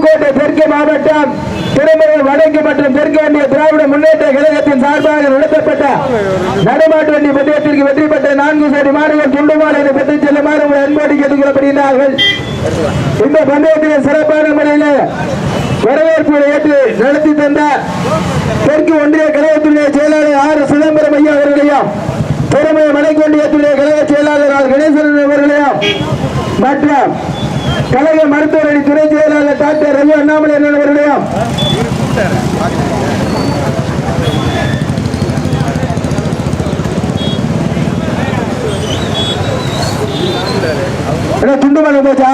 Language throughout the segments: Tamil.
புதுக்கோட்டை தெற்கு மாவட்டம் திருமணம் வடக்கு மற்றும் தெற்கு வண்டிய திராவிட முன்னேற்ற கழகத்தின் சார்பாக நடத்தப்பட்ட நடமாட்டு வண்டி பந்தயத்திற்கு வெற்றி பெற்ற நான்கு சரி மாணவர் துண்டுமாலை பெற்று செல்லுமாறு உங்கள் அன்போடு கேட்டுக்கொள்ளப்படுகிறார்கள் இந்த பந்தயத்தின் சிறப்பான முறையில் வரவேற்பு ஏற்று நடத்தி தந்த தெற்கு ஒன்றிய கழகத்துடைய செயலாளர் ஆர் சிதம்பரம் ஐயா அவர்களையும் திறமை மலைக்கொண்டியத்துடைய கழக செயலாளர் ஆர் கணேசன் அவர்களையும் மற்றும் கழக மருத்துவரணி துணை செயலாளர் டாக்டர் ரவி அண்ணாமலை அண்ணன் அவர்களையும் துண்டு மலை போச்சா?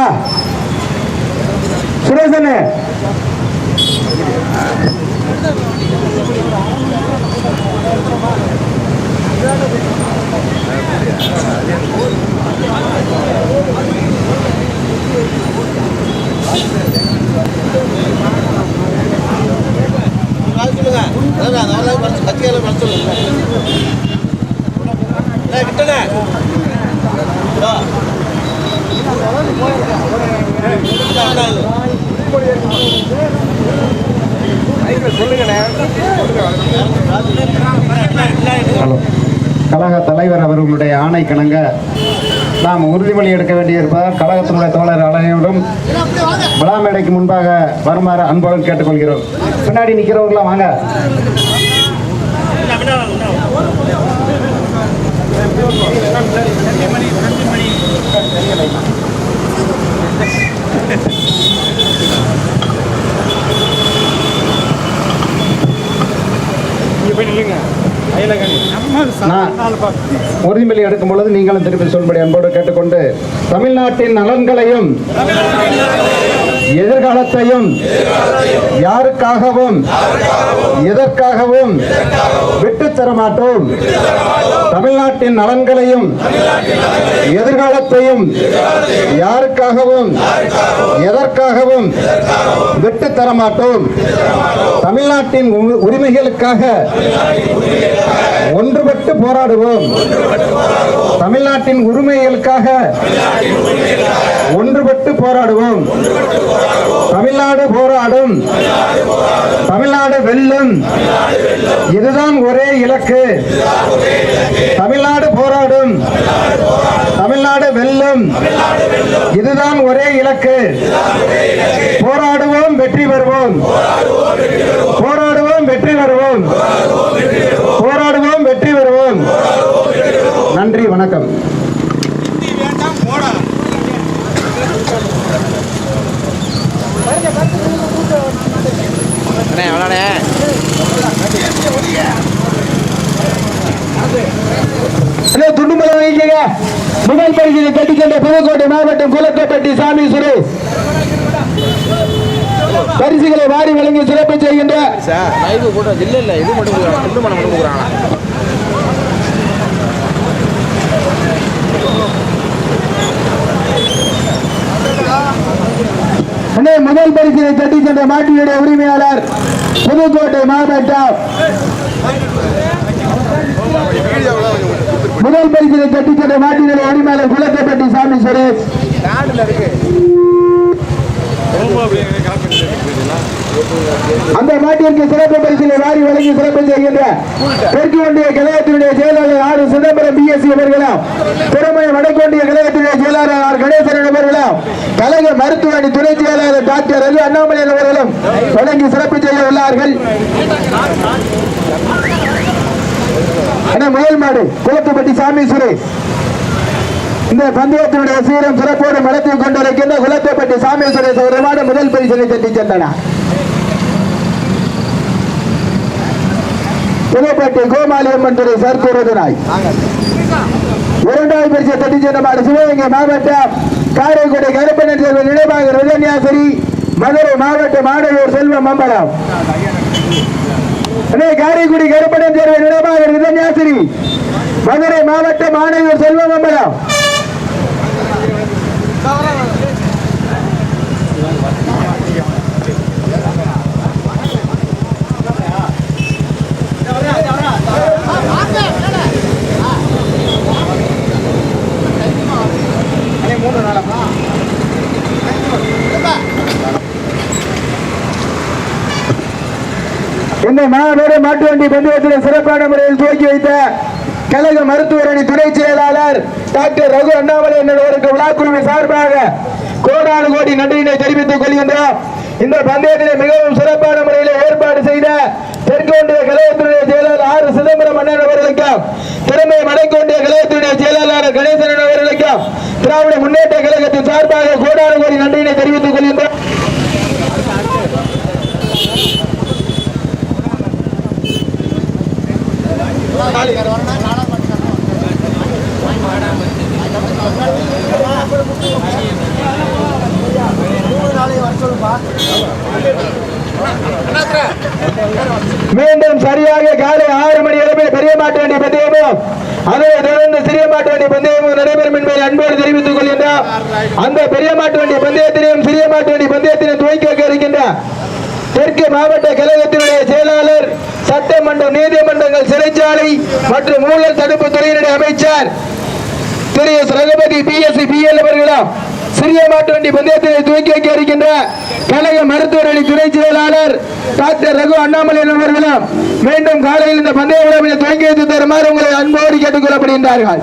சுரேசனே சொல்லுங்க. அதான் அவளாக மறைச்சு சொல்லுங்க கழக தலைவர் அவர்களுடைய ஆணை கிணங்க. நாம் உறுதிமொழி எடுக்க வேண்டியிருப்பதால் கழகத்தினுடைய தோழர் அனைவரும் விழாமேடைக்கு முன்பாக வருமாறு அன்புடன் கேட்டுக்கொள்கிறோம். பின்னாடி நிற்கிறவர்களாம் வாங்க. நான் உறுதிமொழி எடுக்கும் பொழுது நீங்களும் திருப்பி சொல்படி அன்போடு கேட்டுக்கொண்டு தமிழ்நாட்டின் நலன்களையும் எதிர்காலத்தையும் யாருக்காகவும் எதற்காகவும் மாட்டோம். தமிழ்நாட்டின் நலன்களையும் எதிர்காலத்தையும் யாருக்காகவும் எதற்காகவும் விட்டு தர மாட்டோம். தமிழ்நாட்டின் உ- உரிமைகளுக்காக ஒன்றுபட்டு போராடுவோம். தமிழ்நாட்டின் உரிமைகளுக்காக ஒன்றுபட்டு போராடுவோம். தமிழ்நாடு போராடும். தமிழ்நாடு வெல்லும். இதுதான் ஒரே இலக்கு. தமிழ்நாடு போராடும். தமிழ்நாடு வெல்லும். இதுதான் ஒரே இலக்கு. போராடுவோம் வெற்றி பெறுவோம். போராடுவோம் வெற்றி பெறுவோம். போராடுவோம் வெற்றி பெறுவோம். நன்றி வணக்கம். அண்ணே, முதல் பரிசிலை கட்டிக்கொண்ட புதுக்கோட்டை மாவட்டம் குலக்கப்பட்டி சாமி சுரேஷ் பரிசுகளை வாரி வழங்கி சிறப்பு செய்கின்ற முதல் பரிசினை தட்டி சென்ற மாட்டினுடைய உரிமையாளர் புதுக்கோட்டை மாவட்டம். முதல் பரிசிலை தட்டி சென்ற மாட்டினுடைய உரிமையாளர் குலக்கப்பட்டி சாமி சுரேஷ். அந்த மாட்டிற்கு சிறப்பு பரிசிலை வாரி வழங்கி சிறப்பு செய்கின்ற தெற்கு ஒன்றிய கழகத்தினுடைய செயலாளர் ஆர் சிதம்பரம் பிஎஸ்சி அவர்களும் திறமை வடக்கொண்டிய கழகத்தினுடைய செயலாளர் ஆர் கணேசன் அவர்களும் கழக மருத்துவ அணி துணை செயலாளர் டாக்டர் ரவி அண்ணாமலை அவர்களும் வழங்கி சிறப்பு செய்ய உள்ளார்கள். அண்ணா முதல் மாடு குளத்துப்பட்டி சாமீஸ்வரி இந்த பந்தயத்தினுடைய சீரம் சிறப்போடு நடத்தி கொண்டிருக்கின்ற குலத்தைப்பட்டி சாமீஸ்வரி சுரேஷ் முதல் பரிசனை தட்டி சென்றனர் புதுப்பட்டி கோமாளியம்மன் துறை சர்க்கூரது நாய் இரண்டாவது பரிசை தட்டி சென்ற மாடு சிவகங்கை மாவட்டம் காரைக்குடி கருப்பணன் செல்வ நினைவாக ரஜன்யாசரி மதுரை மாவட்ட மாடலூர் செல்வம் மம்பலம் காரைக்குடி கருப்பணன் செல்வன் நினைவாக ரஜன்யாசரி மதுரை மாவட்ட மாணவர் செல்வம் அம்பலம் இந்த மாபெரும் மாட்டு வண்டி பந்தயத்தில் சிறப்பான முறையில் துவக்கி வைத்த கழக மருத்துவர் அணி துணை செயலாளர் டாக்டர் ரகு அண்ணாமலை என்பவருக்கு விழாக்குழுவி சார்பாக கோடானு கோடி நன்றியினை தெரிவித்துக் கொள்கின்றோம். இந்த பந்தயத்திலே மிகவும் சிறப்பான முறையில் ஏற்பாடு செய்த தெற்கொன்றிய கழகத்தினுடைய செயலாளர் ஆறு சிதம்பரம் அண்ணன் அவர்களுக்கும் திறமை வடக்கொன்றிய கழகத்தினுடைய செயலாளர் கணேசன் அவர்களுக்கும் திராவிட முன்னேற்ற கழகத்தின் சார்பாக கோடானு கோடி நன்றியினை தெரிவித்துக் கொள்கின்றோம். மீண்டும் சரியாக காலை ஆறு மணி அளவில் பெரிய மாட்டு வண்டி பந்தயமும் அதை தொடர்ந்து சிறிய மாட்டு வண்டி பந்தயமும் நடைபெறும் என்பதை அன்போடு தெரிவித்துக் கொள்கின்ற அந்த பெரிய மாட்டு வண்டி பந்தயத்தினையும் சிறிய மாட்டு வண்டி பந்தயத்தினையும் துவக்கி வைக்க இருக்கின்ற தெற்கு மாவட்ட கழகத்தினுடைய செயலாளர் சட்டமன்றம் நீதிமன்றங்கள் சிறைச்சாலை மற்றும் ஊழல் தடுப்பு துறையினுடைய அமைச்சர் திரு எஸ் பி பிஎஸ்சி அவர்களும் சிறிய மாட்டு வண்டி பந்தயத்தை துவக்கி வைக்க இருக்கின்ற கழக மருத்துவர் அணி துணை செயலாளர் டாக்டர் ரகு அண்ணாமலை அவர்களும் மீண்டும் காலையில் இந்த பந்தய விழாவினை துவக்கி வைத்து தருமாறு உங்களை அன்போடு கேட்டுக் கொள்ளப்படுகின்றார்கள்